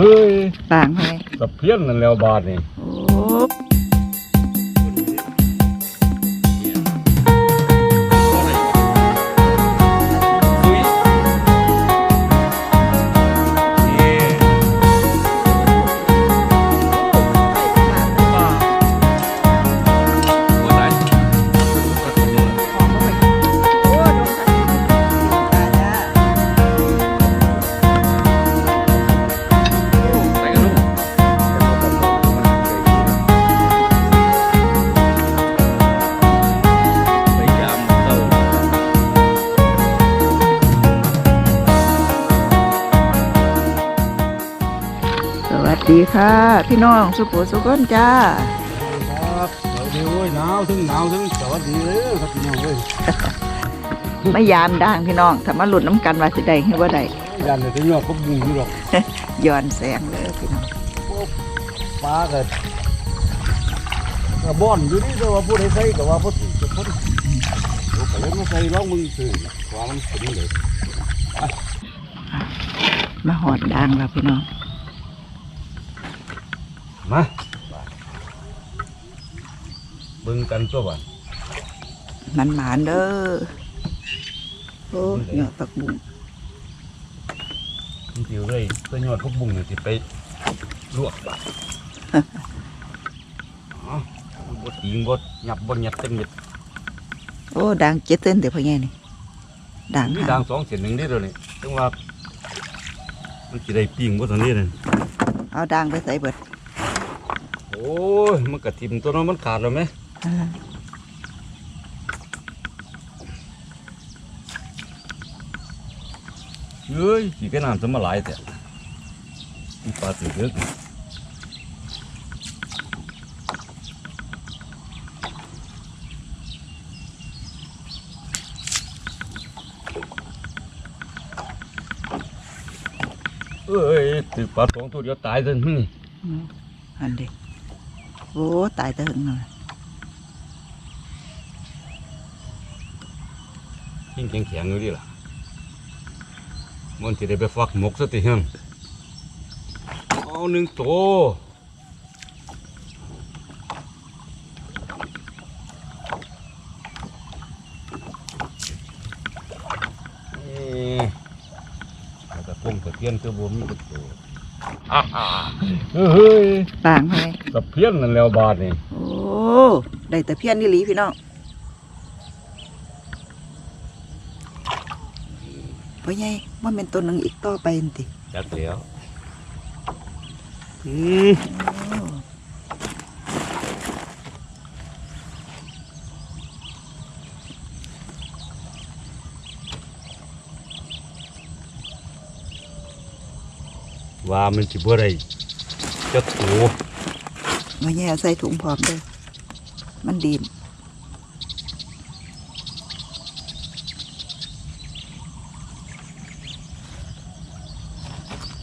เฮ้ยต่างไป ตะเพียนนั่นแล้วบาดนี่ โอ้โอ้ ดีค่ะ พี่น้องสุโขสุขนจ้าครับสวัสดีโอ้ยหนาวถึงหนาวถึงสวัสดีเลยครับพี่น้องเอ้ยไม่ยามด่างพี่น้องถ้ามาหลุดน้ำกันว่าสิได้ให้ว่าได้ยันเลยจะยอดพวกบุ้งอยู่หรอกย้อนแสงเลยพี่น้องปลาเกิดกระบ่อนอยู่นี่แต่ว่าพูดให้ใส่แต่ว่าพูดจะพูดโอ้ก็เลยมาใส่ร้องมึงสื่อว่ามันเป็นเลยมาหอดด่างแล้วพี่น้อง มาเบิ่งกันตัวบ้านมันหมานเด้อโอ้ยยอดปักบุ้งจริงๆเลยตัวยอดพวกบุ้งเนี่ยสิไปลวกบ้านอ๋อบดยิงบดหยับบดหยับเต็มเม็ดโอ้ด่างเจ็ดเส้นเดี๋ยวพ่อใหญ่นี่ด่างมีหาด่างงสองเส้นหนึ่งนี่เดียวนี่ถึงว่ามันจะได้ปิ้งบดทางนี้เลยเอาด่างไปใส่เบิด โอ้ยมันกระทิมตัวนั้นมันขาดแล้วไหมอ่าเฮ้ยขี่กระน้ำจะมาหลายแต่มีปลาตื่นเยอะเอ้ยตื่นปลาสองตัวเดียวตายเลยนี่อันเด็ก โอ้ตายแต่หึงเลยยิ่งแข็งแข็งๆอยู่ดิล่ะมันจะได้ไปฟักหม กสักทีฮึ่มเอาหนึ่งตัวนี่แล้วก็พุ่งตะเพียนตัวบวมมีตัวโตเฮ้ยต่างไปตะเพียนนั่นแล้วบาดนี่โอ้ได้แต่เพี้ยนนี่หลีพี่น้องพ่อใหญ่ว่าเป็นตัวหนึ่งอีกต่อไปนั่นติจักเหลียวอืมโอ้ว่ามันสิบ่ได้จักโตพ่ อใหญ่ใส่ถุงพร้อมเด้อมันดีน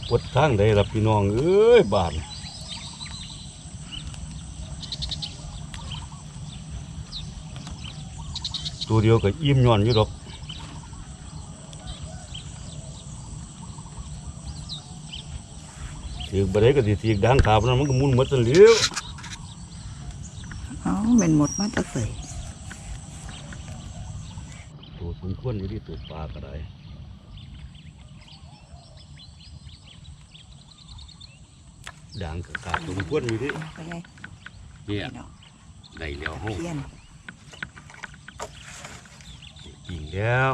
ปวดทางใดล่ะพี่น้อง เอ้ยบาดตัวเดียวก็อิ่มย้อนอยู่ดอกถือบ่ได้ก็สิถีกดังขาบนั้นมันก็มุนหมดซั่นแหล้ว เอ้าเป็นหมดมาแตะเสยตัวสมควรอยู่ที่ตัวปลาก็ได้ดังก็ขาดสมควรอยู่ที่พ่อใหญ่เนี่ยพี่น้องได้แล้วเฮาเพี้ยนจริงแล้ว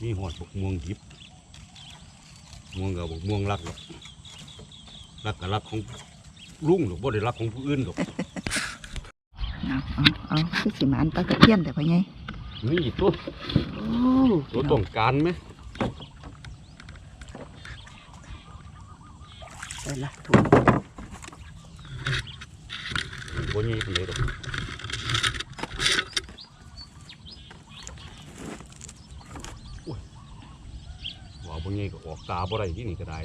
นี่หอดบกม่วงหยิบม่วงกับบกม่วงรักหรอกรักกับรักของลุงหรอกบ่ได้รักของผู้อื่นหรอก เอาเอาเอาคือสิหมานตะเพี้ยนแต่พ่อใหญ่นี่ตัวโอ้ตัวต้องการไหมไปละถุงบ่ใหญ่ปานใดดอกโอ้ยว่าบ่ใหญ่ก็ออกตาบ่ได้ที่นี่ก็ได้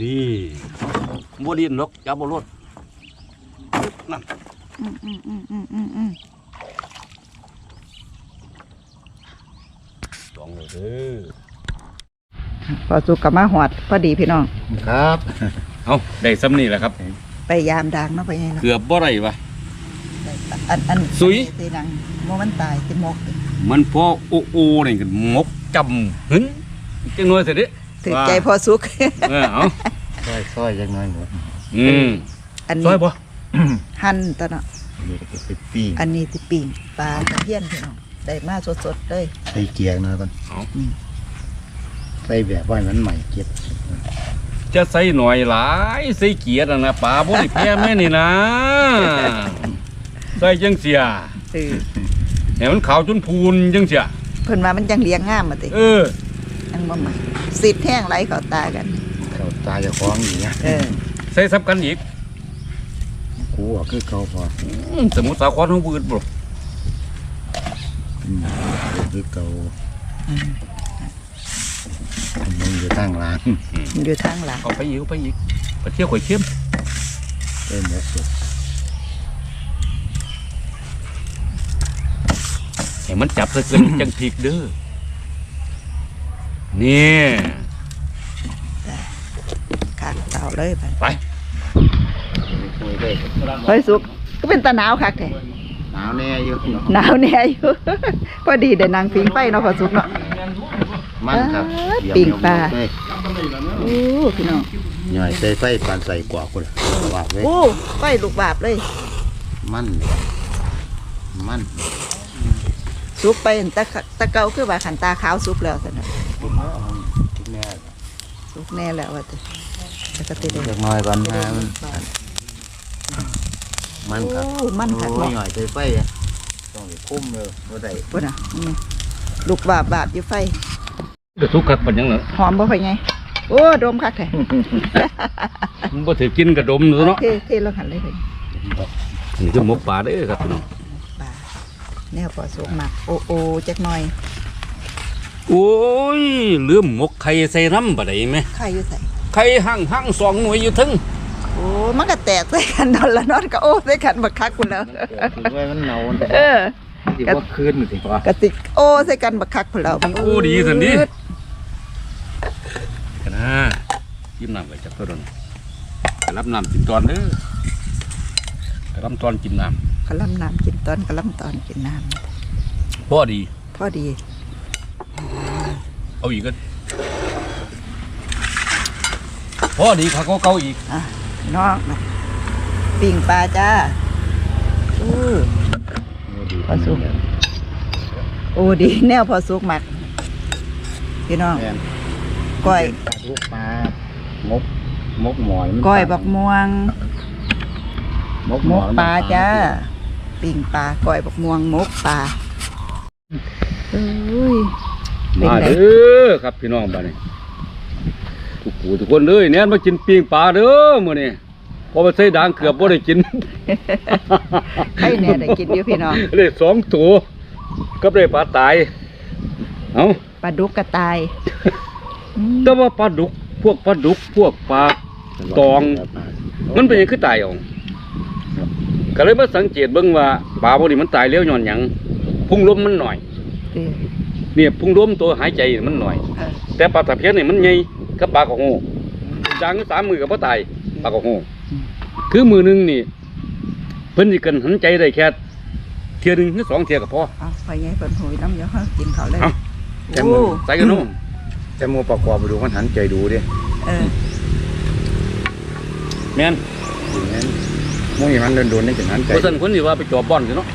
นี่ บ่ดินหรอกจับบ่รถนั่นอืมอืมอืมอืมอืมอืมองเลยเด้อพอสุกกับมาหอดพอดีพี่น้อง ครับเอาได้ซ้ำนี่แหละครับ ไปยามดังเนาะไปไงเนาะเกือบบ่ไรวะ อันอันสุย ตีนังโมมันตายกินหมก มันพอโอโอนี่กันมกจำหึนจังน้อยเสิเด้ถือใจพอสุก เออเอา ซอยซอยยังน้อยหมดอืมอันซนี้อยบ่หั่นตะเนาะนี่ก็เป็นปิ้งอันนี้สิปิ่งปลาตะเพียนพี่น้องได้มาสดๆเลยใส่เกียร์หน่อยก่อนเอาใส่แบบว่ามันใหม่เก็บจะใส่หน่อยหลายใส่เกียร์น่ะนะปลาบ่ได้แพ้แม่นี่นะใส่จังเสียเออให้มันขาวจนพูนจังเสียเพิ่นว่ามันจังเลี้ยงงามมาติเออยังบ่ใหม่สิทธิ์แห้งไหลเข้าตากันเข้า ตาเจะคล้าของอย่างเงี้ยเออใส่ซับกันอีกกูอะคือเขาพออืมสมุทรสาครเฮาบืดบ่อืมคือเขาอืมมันอยู่ตั้งร้านมันอยู่ทางหลังเอาไปอีกเอาไปอีกไปเที่ยวข่อยเข้มเป็นแบบสุดให้มันจับซะเกินจังพริกเด้อนี่ข้างเตาเลยไปไปคุยได้เฮ้ยสุกก็เป็นตาหนาวคักแท้หนาวแน่อยู่เนาะหนาวแน่อยู่พอดีได้นางฟิงไฟเนาะพอสุกเนาะมันครับเอ้ยเดี๋ยวปิ้งปลาเดี๋ยวโอ้พี่น้องหน่อยใส่ไฟปานใส่กว่าคนว่าเลยโอ้ไฟลูกบาบเลย มันมันสุกไปตะตะเกาคือว่าขันตาขาวสุกแล้วซั่นน่ะกินแล้วกินแน่สุกแน่แล้วว่าติ แต่ก็ติได้เล็กน้อยก่อนนะมันมันครับโอ้มันคักโอ้ยเนาะหน่อยใส่ไฟอะต้องไปคุ้มเลยว่าได้พุ่นน่ะอืมลูกบาบบาบอยู่ไฟเดี๋ยวทุกขัดปันยังเหรอหอมบ่ไปไงโอ้ดมคักแท้มันบ่ถือกินกระดมซะเนาะเทเทลงหันเลยเลยนี่คือหมกปลาเด้อครับพี่น้องปลาแนวพอสุกมากโอโอจักหน่อยโอ้ยลืมหมกไข่ใส่น้ำบ่ได้ไหมไข่อยู่ใส่ ไข่ห่างห่างสองหน่วยอยู่ถึงโอ้มันก็แตกใส่กันนอนละนอนก็โอ้ใส่กันบักคักคุณแล้วถือว่ามันเน่าเออที่ว่าคืนสิพ่อกระติกโอ้ใส่กันบักคักคุณแล้วโอ้ดีสันดีกันนะจิ้มน้ำไว้จักตัวนึงไปรับน้ำกินตอนเด้อไปรับตอนกินน้กะลำน้ำกินตอนกะลำตอนกินน้ำพอดีำพอดี เอาอีกก็ พอดีค่ะก็เก่าอีกอะน้องนะปิ่งปลาจ้าอู้พอสุกโอ้ดี แนวพอสุกมักพี่น้องแม่นก้อยปลาทุกปลามกมกหมอนมันก้อยบักม่วงมกมหมอกนปลาจ้าปิ่งปลาก้อยบักม่วงมกปลาเอ้ยเป็นมาไงเด้อครับพี่น้องบ้านนี้ทุ กผู้ทุกคนเลยเนี่ยมากินปิ้งปลาเด้อมื้อนี้พอไปใส่ด่างเกือบบ่ได้กินใครแน่ได้กินอยู่พี่น้องได้สองตัวก็ได้ปลาตายเอ้าปลาดุกกระตายอืมแต่ว่าปลาดุกพวกปลาดุกพวกปลาตอง มันเป็นหยังคือตายเอ่องก็เลยมาสังเกตเบิ่งว่าปลาพวกนี้มันตายแล้วย้อนหยังพุ่งลมมันหน่อยเด้อเนี่ยพุ่งลมตัวหายใจมันหน่อยเออแต่ปลาตะเพียนนี่มันใหญ่ กับปลากระโหจางสามมือกับพ่ตายปลากระโหคือมือหนึงนี่ เพิ่นสิกันหันใจได้แค่เทียหนึงหรือสองเทียก็พอเอาไปไงเพิ่นหุยน้ำเดี๋ยวเขากินเขาวเลยเอาแต่โอ้มือใส่กันเนู่นแต่มือประกอบไปดูมันหันใจดูดิเออแม่นอย่างนั้นมุ้ยมันโดนๆนี่จะหันใจเพราะฉะนั้นคนที่ว่าไปจอบบ่อนสิเนาะ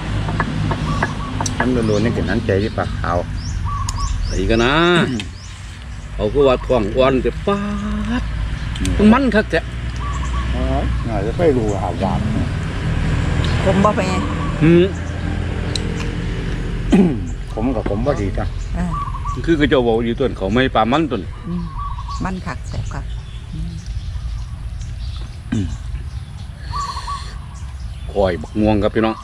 มันโดนๆนี่จะหันใจที่ปากขาวใส่กันนะ เอาก็ว่าท้องอ่อนแต่ป๊าดมันคักแท้อ๋อน่าจะไปรู้หาหวานผมบ่ไปไงหืมผมกับผมว่าดีจ้ะเออคือกระเจ้าบอกอยู่ต้นเขาไม่ปลามันต้นอืมมันคักแซ่บคักคอยบักม่วงครับพี่น้อง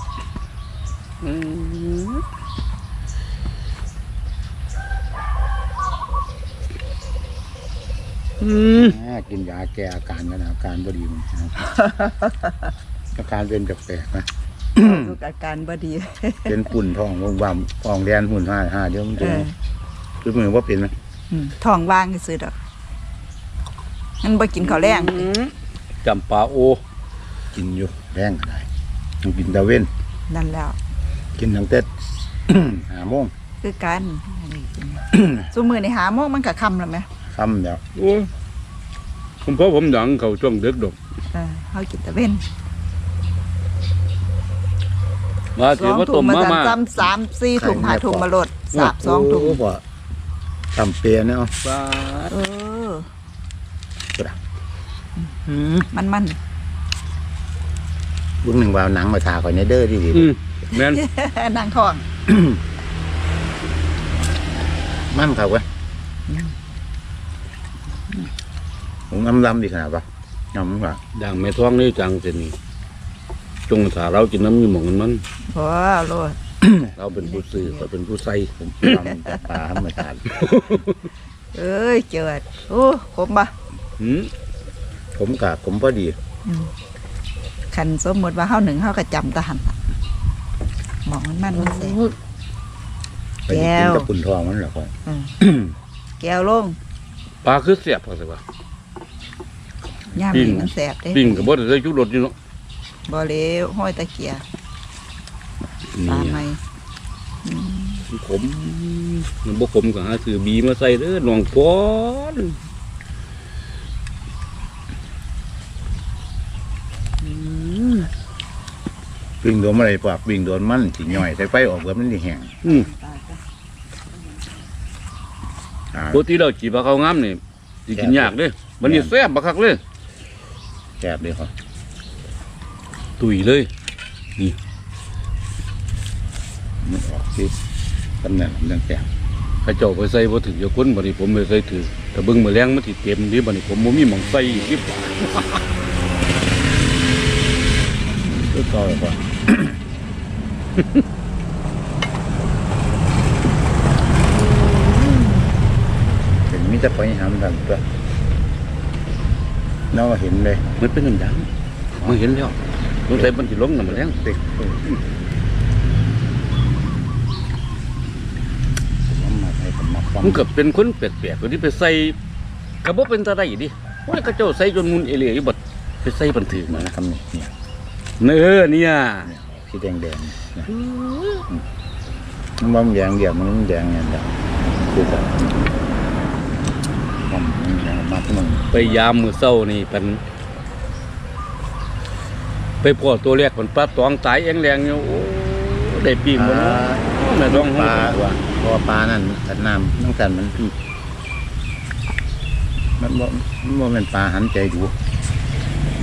อืม อืมแม่กินยาแก้อาการกันนะอาการบ่ดีมันนะ อาการเป็นแปลกๆนะ ลูกอาการบ่ดี เป็นปุ่นท้องว่างๆท้องแดนหุ่นห้าห้าเดี๋ยวมันเอจะอคือมือว่าเป็นไหมอืมท้องว่างซื่อๆดอกมันบ่กินข้าวแรงจำปาโอ กินอยู่แรงก็ได้ต้องกินตะเว้นนั่นแล้ว กินตั้งแต่ หาโมงคือกันอันนี้กินซุมื้อนี่หาโมงมันก็ค่ำแล้วแหม ค่ำแล้วโอ้ผมเพราะผมดังเขาช่วงดึกดอกเออเฮากินตะเว้นมาสถือองว่าถุต้งมมามาสั่นมาซ้ำสามสี่ถุงห้าถุงมาโหลดสาบสองถุงโบ่ทำเปียเนี่ยเอาปลาเออ อืมมันมันลุงหนึ่งวาวหนังมาทาข่อยในเด้อดีดีอืมแม่นนางท้องมั่นครับเว้ย ผมอำลำดีขนาดปะยอมว่าดังแม่ท้องนี่จังเจนี่จงสาเรากินน้ำมีหมองมันโอ้โลดเราเป็นผู้ซื้อเราเป็นผู้ใส่ผมลำจากปลาธรรมชาติเอ้ยเจิดโอ้ขมบ่หืมผมกะผมพอดีคันสมมุติว่าเฮาหนึ่งเฮาก็จำตะหันน่ะหมองมันมันมันแสบไปกิแก้นวกับปุ่นทองมันเหรอค่อยเออแก้วลงปลาคือเสียบเขาสิว่า ย่ามปิ้ง นี่มันแสบเด้ปิ้งกับบ่ได้ใส่ชุดรสอยู่เนาะบ่เลวห้อยตะเกียปลาไหมขมมันบ่ขมก็หาซื้อบีมาใส่เด้อน้องป้อนวิ่งโดนอะไรปากวิ่งโดนมันสิย่อยใส่ไฟออกเบิดมันสิแห้งอืมอ่าปกติเราจีบปลาเขาวงามนี่สิกินยากเด้มันนี่แซ่บบักคักเลย แซ่บเลยครับตุยเลย นี่มันออกสิตำแหน่งมังแซ่บข้าเจ้าไปใส่บ่ถึงจะคนบัดนี้ผมไปใส่ถือแต่เบิ่งมื้อแรงมันสิเต็มดิบัดนี้ผมบ่มีหมองใส่อีกที่ปากก็ต่อยกว่าเห็นมิจะไปหามดังตัว น้องก็เห็นเลยมันเป็นน้ำดังมันเห็นแล้วสงสัยมันสิลงน้ำมันแรงเด็กผมมาใส่ผมมาฟังมันก็เป็นคนแปลกๆคนที่ไปใส่ก็บ่เป็นตาได้ดิโอ้ยเขาเจ้าใส่จนมุนเอเลียอยู่บัดไปใส่บันทึกมานะคำนี้เนี่ยเนื้อเนี่ยเนี่ยสีแดงแดงๆเนี่ยมันบ่มันแดงเดียวมันมันแดงเงี้ยเดียวคือแบบ มันมันแดงมากมันไปยามมื้อเช้านี่เป็นไปพอตัวแรกมันปลาตองตายแองแรงอยู่โอ้ได้ปีกบ่เนาะแม่ต้องปฮู้ลาว่าเพราะว่าปลานั่นขันน้ำต้องกันมันมันบ่มันบ่เป็นปลาหันใจดู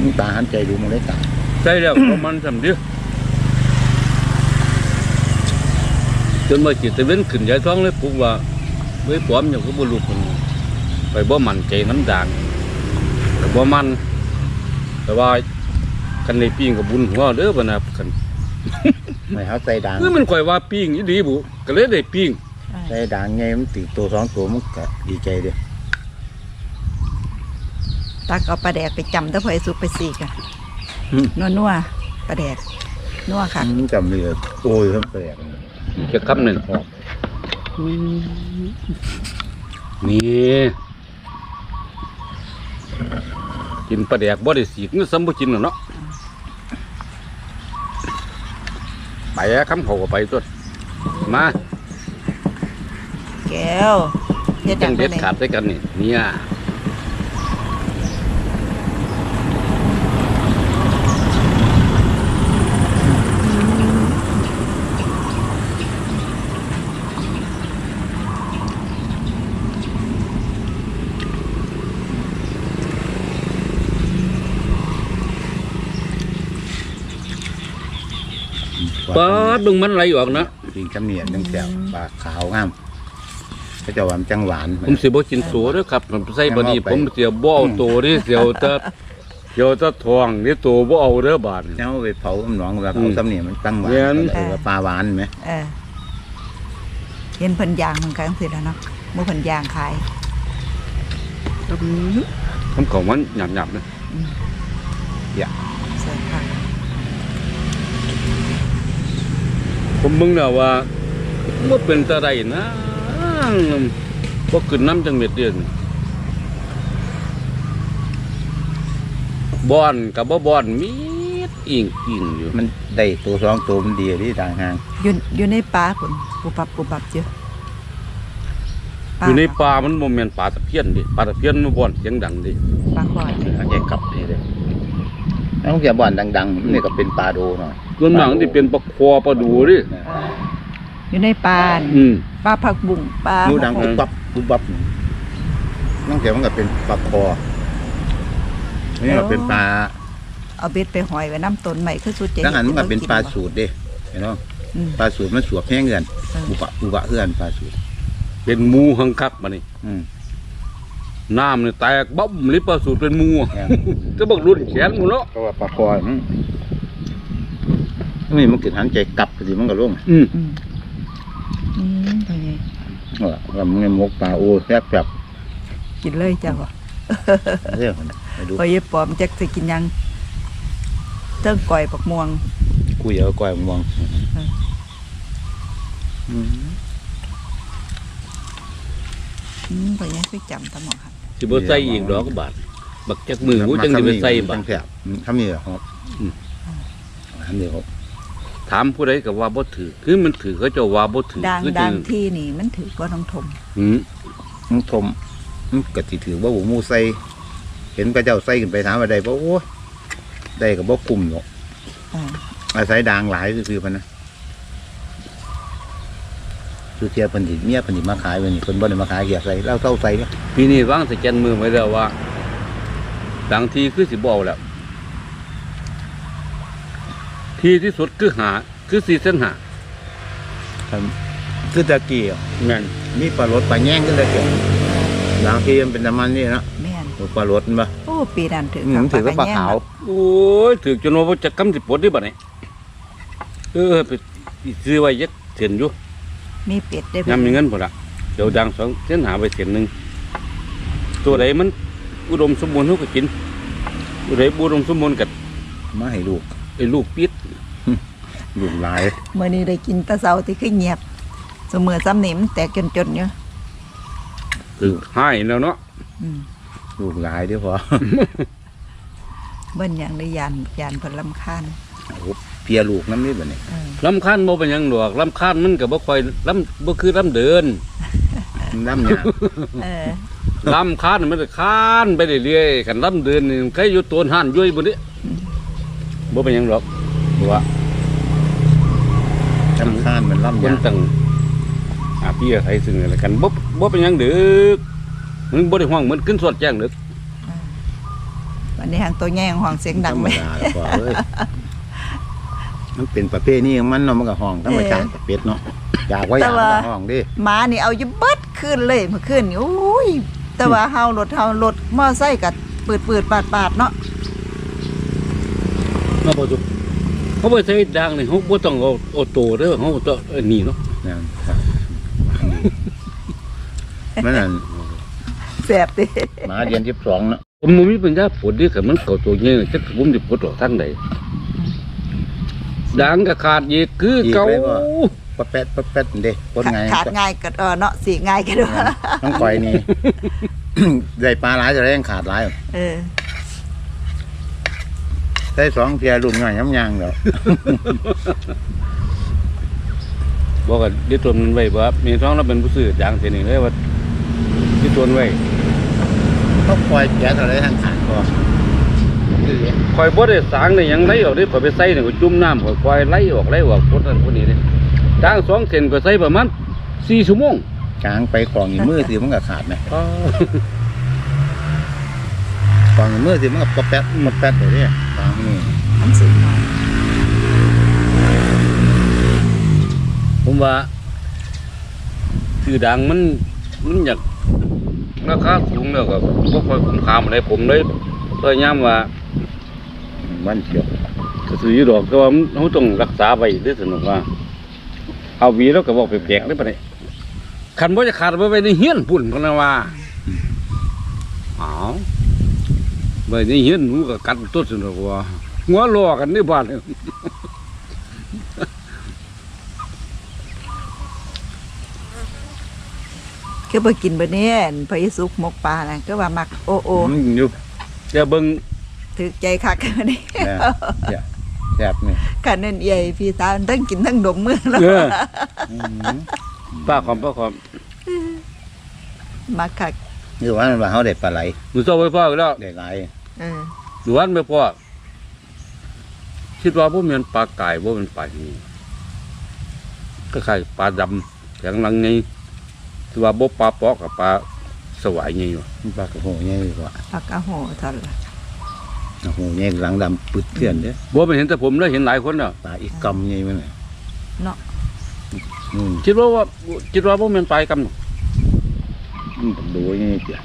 มันปลาหันใจดูมันเลยตายใช่แล้วประมาณสามเดือนจนมาจิตตะเว้นขึ้นยายท้องเลยปลุกว่าเว้ยปลอมอย่างก็บ่รู้คน ไปบ่มั่นใจน้ำด่างแต่บ่มัน แต่ว่าคันในปิ้งกับบุญหัวเด้อบ่นะคันไม่เขาใส่ด่างคือมันข่อยว่าปิ้งอีดีบุก็เลยได้ปิ้งใส่ด่างไงมันติดตัวสองตัวมันก็ดีใจเด้อตักเอาปลาแดกไปจำตะไคร้สุกไปสีกันนัวๆปลาแดกนัวค่ะมันจำเลยโอ้ยเพิ่มแปลกจะคำหนึ่งครับนี่ กินปลาแดกบ่ได้สีกนี่ซ้ำบ่กินหรอกเนาะไปอะคำเขาก็ไปตัวมาแก้วเฮ็ดจัจังงเด็ดได๋ขาดด้วยกันนี่เนี่ย ดบึงมันไหลออกนะปิงจำเนียนตั้งแต่ปลาขาวงามก็จะหวานจังหวานผมสิบ่กินตัวเด้อครับผมใส่บดีผมเสียบ่เอาตัวนี่เสียวจะเสียวจะทองนี่ตัวบ่เอาเด้อบาดนี่เจ้าไปเผาหนองแบบเผามจำเนียมันตั้งหวานเรียนปลาหวานไหมเออเห็นเพิ่นยางเหมือนกันสิแล้วเนาะมื้อเพิ่นยางขายผมของมันหยาบๆนะเสิร์ฟค่ะ ผมมึงแล้วว่าบ่เป็นตาไดนะบ่ขึ้นน้ำจังเม็ดเดียวนี่บอนกับบ่บอนมีดอิงอิงอยู่มันได้ตัวสองตัวมันดีที่ทางห่างอยู่อยู่ในป่าพุ่นปูปับปูปับเจ้าอยู่ในป่ามันบ่แม่นป่าตะเพียนดิป่าตะเพียนมันบ่อนเสียงดังดิปลาคอยหางใหญ่กลับนี่เลย แล้วเกี่ยบ่อนดังๆนี่ก็เป็นปลาโดหน่อยส่วนมากมันสิเป็นปลาคอปลาดูดิเอออยู่ในป่าอืมปลาผักบุ้งปลานูดังปุ๊บปั๊บปุ๊บปั๊บน้องเกี่ยวมันก็เป็นปลาคอนี่ก็เป็นปลาเอาเบ็ดไปหอยไว้น้ำต้นใหม่คือสุดเจ๋งทั้งอันมันก็เป็นปลาสูตรเด้เห็นไหมอืมปลาสูตรมันสวบแห้งเงินเอออุบะอุบะเฮือนปลาสูตรเป็นหมูหังคักมานี่อืม น้ำนี่แตกบ๊อบลิปปลาสูตรเป็นหมูแห้งจะบอกรุ่นแขนหมดแล้วเพราะว่าปลาคอมันนี่มันกินหันใจกลับสิมันก็ลงอืมอืมอืมไปไงว่าว่ามันหมกปลาโอ้แซ่บแบบกินเลยเจ้าเรื่องมันไปดูพอเย็บปอมจักสิกินหยังเติ้งก่อยปักม่วงคุยเอาก้อยมองเอออืม อืมไปไงคือจำตะหมอครับสิบ่ใส่อีกดอกก็บาทบักจักมือหูจังสิไปใส่บาจัทงแซ่บทำนี่เหรอครับอืมทำนี่ครับ ถามผู้ใดก็ว่าบ่ถือคือมันถือเขาเจะว่าบ่ถือดังคือดัจังงที่นี่มันถือว่าน้องทมอืมมันทมมันกะสิถือว่าหมูใส่เห็นพระเจ้าใส่ขึ้นไปถามว่าได้บ่โอ้ยได้กับบ่คุ้มหรอกอ่าอาศัยดังหลายคือๆพันนะ สุเทียเพันธิเมียเพันธิมาขายเพันธิคนบ่ได้มาขายเกียร์ใส่เราเศร้าใส่เนี่ยปีนี้วางสแกนมือไว้แล้วว่าดังทีคือสิบ่เอาแล้ว ที่ที่สุดคือหา คือสี่เส้นหาคือตะกี้อะแม่นมีปลารถปลาแย่งกันเลยเกี่ยวบางทีมันเป็นน้ำมันนี่เนาะแม่นปลารถมันปะโอ้ปีนั้นถืออืมถือว่าปลาขาวโอ้ยถือจนว่าจะกำสิปวดได้บัดนี้เออไปซื้อไว้ยักเสียนอยู่ มีเป็ดได้ยามมีเงินพอละเดี๋ยวดังสองเส้นหาไปเสียนหนึ่งตัวใดมัน อุดมสมบูรณ์เขาก็กินตัวใดบุดมสมบูรณ์กับมาให้ลูกไอ้ลูกปิดลูกหลายเมื่อนี้ได้กินแตะเสาที่คือเงียบเสมอซ้ำนี่มันแตกจนจนๆอยู่คือให้แล้วเนาะอืมลูกหลายเดี๋ยวพอเบิ้นอย่างได้ยานยานเพนลำคาญเพียลูกน้ำนี่แบบนี้เออลำคันบ่เป็นหยังดอกลำคันมันก็บ่ค่อยลำบ่คือลำเดินน้ำยาเออลำคันมันจะคานไปเรื่อยๆกันลำเดินนี่ใครอยู่ตัวหันอยู่บนนี้บ่เป็นหยังดอกเพราะว่าน้ำข้านมันล่ำคนยาตั้งอาพี่อาศัยซึ่งอะไรกันบ่บ่เป็นหยังดึกมันบ่ได้ห่วงเหมือนขึ้นสดแจ้งดึกวันนี้หางตัวแง่งห้องเสียงดังไหม ธรรมดาแล้วพอเอ้ย มันเป็นประเภทนี้ของมันเนาะมันก็ห้องธรรมชาติเป็ดเนาะอยากไว้อยากมันก็ห้องดิหมานี่เอาอยู่เบิดขึ้นเลยเมื่อคืนนี่โอ้ยแต่ว่าเฮารถเฮารถมอไซค์กัปืดปืดปาดปาดเนาะเนาะบ่จุเขาบ่ใช้ดังนี่เขาบ่ต้องเอาเอาโตเด้อเขาต้องอันนี้เนาะนะครับมันนั่นแสบดิหมาเดือนที่สองเนาะผมบ่มีปัญญาปวดดิคันมันเข้าตัวเงี้ยจักผมสิปวดออกทางใด ดังก็ขาดอีกคือเก่าปะแป๊ดปะแป๊ดเด้คนไงขาดง่ายกัเออเนาะสีง่ายกันด้วยต้องคอยนี่ ได้ปลาหลายจะได้ยังขาดหลายเออได้สองเพียรุ่นง่ายย้ำยางเดี๋ยวบอกว่าเดี๋ยวตัวมันไว้บ่ครับมีท้องเราเป็นผู้ซื้อจางเสียนี่เลยว่าเดี๋ยวตัวมันไว้ก็คอยแกะอะไรทางขาดก็คื อคอยบ่ได้สร้างได้หยังไหลออกเด้ข่อยไปใส่นี่ก็จุ่มน้ำข่อยคอยไหลออกไหลออกคนนั้นคนนี้เด้จางสองเซนก็ใส่ประมาณ4ชั่วโมงกลางไปของอีมือสิมันก็ขาดไหมอ๋อของอีมือสิมันก็ปะแป๊ดปะแป๊ดเลยเนี่ยกลางนี่มันสีหน่อยผมว่าคือดังมันมันอยากราคาสูงแล้วก็บ่ค่อยคุ้มค่าอะไรผมเลยพยายามว่า วันเฉียวก็ซื้ออยู่ดอกแต่ว่ามันเราต้องรักษาไว้ด้วยสนุกว่า เอาหวีแล้วก็บอกไปแปลกได้ปะเนี่ยคันบ่จะขาดไว้ไว้ในเฮียนพุ่นพะนะว่าอ้าวไว้ในเฮียนหนูก็กัดต้นสนุกว่าหัวล้อกันในบ้านเนี่ยคือบ่กินเบ่เนี่ยพระเยซูหมกปลาน่ะก็ว่ามักโอโอมันอยู่เดี๋ยวเบิ่ง ถึกใจคักนี่นะเนี่ยแซ่บนี่คันนั้นใหญ่พี่สาวทั้งกินทั้งดมมือแล้วเอออืมป้าขอมป้าขอมมักคักคือว่ามันว่าเขาได้ปลาไหลหนูชอบไปพ่ออีกแล้วได้หลายเออหนูวันไปพ่อคิดว่าพวกมันปลาไก่พวกมันปลาอย่างนี้ก็คล้ายปลาดำแข็งลังไงคือว่าบ่ปลาปอกกับปลาสวายไงอยู่มันปลากระโหใหญ่กว่าปักกะโหเท่านั้นล่ะกระ โหใหญ่หลังดำปึดเกลื่อนเด้อบ่ไปเห็นแต่ผมแล้วเห็นหลายคนเนาะปลาอีกกำใหญ่มันน่ะเนาะอืมคิดว่าว่าคิดว่าพวกมันปลากำหนดมันต้องดูใหญ่เจ้ะ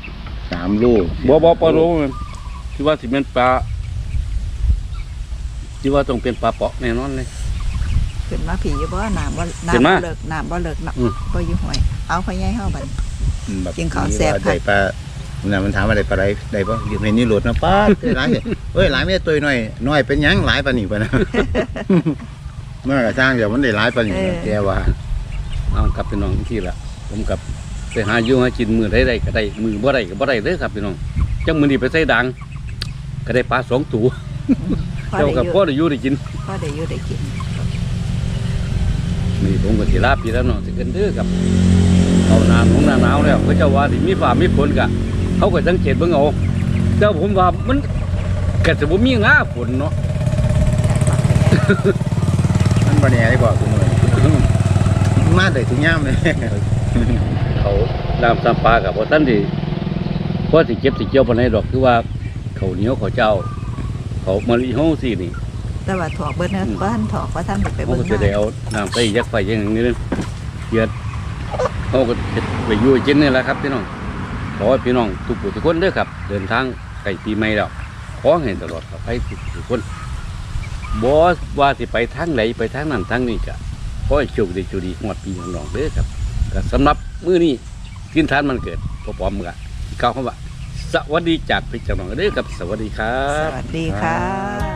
สามโลบ่บ่ปลาโลมันคิดว่าสิเป็นปลาคิดว่าต้องเป็นปลาเปาะแน่นอนเลยขึ้นมาผีอยู่บ่น้ำบ่ขึ้นน้ำมาบ่เลิกน้ำบ่เลิกเนาะอืมบ่อยู่ห้วยเอาพ่อใหญ่เฮาบัดอืมแบบกินข้าวแซ่บว่าได้ปลา น่ะมันถามว่าได้ปลาไหลได้ปะอยู่ในนี้โหลดนะป้าดได้หลายเลยเอ้ยหลายไม่ได้ตัวน้อยน้อยเป็นหยังหลายปานนี้ปะนะ เมื่อกระช่างเดี๋ยวมันได้หลายปานนี้แกว่าเอากลับพี่น้องที่ละผมกลับไปหาอยู่หากินมือได้ได้ก็ได้มือบ่ได้ก็บ่ได้เด้อครับพี่น้องจังมื้อนี้ไปใส่ดังก็ได้ปลาสองตัวพ่อเจ้าได้กับอยู่พ่อได้อยู่ได้กินพ่อได้อยู่ได้กินนี่ผมก็สิลาพี่แล้วเนาะสิกันเด้อครับเอาหน้าของหน้าหนาวแล้วเขาเจ้าว่าสิมีฟ้ามีฝนก็ เขาก็สังเกตเบิ่งเอาแต่ผมว่ามันก็สิบ่มีงาฝนเนาะมันบ่แน่ได้บ่คุณมือมาได้ทุกยามเลยเขาน้ำตามปลากับบ่ทันสิพอสิเก็บสิเกี่ยวปานใดดอกคือว่าเขาวเหนียวเขาวเจ้า เขามะลิเฮาสินี่แต่ว่าถอกเบิดนะอืมบ่ทันถอกบ่ทันได้ไปเขาเบิ่งก็จะได้เอาน้ำใส่ยักษ์ไฟอย่างนี้เลยเกียดเขาก็จะไปอยู่กินนี่แหละครับพี่น้อง ขอพี่น้องทุกผู้ทุกคนเด้อครับ เดินทางใกล้ปีใหม่แล้วขอให้ตลอดปลอดภัยทุกทุกคนบอสว่าสิไปทางไหนไปทางนั้นทางนี้ก็ขอให้โชคดีโชคดีหอดปีของน้องเด้อครับก็สำหรับมื้อนี้กินทานมันเกิดพอพร้อมกันกล่าวคำว่าสวัสดีจากพี่จ้าน้องเด้อครับ สวัสดีครับ สวัสดีค่ะ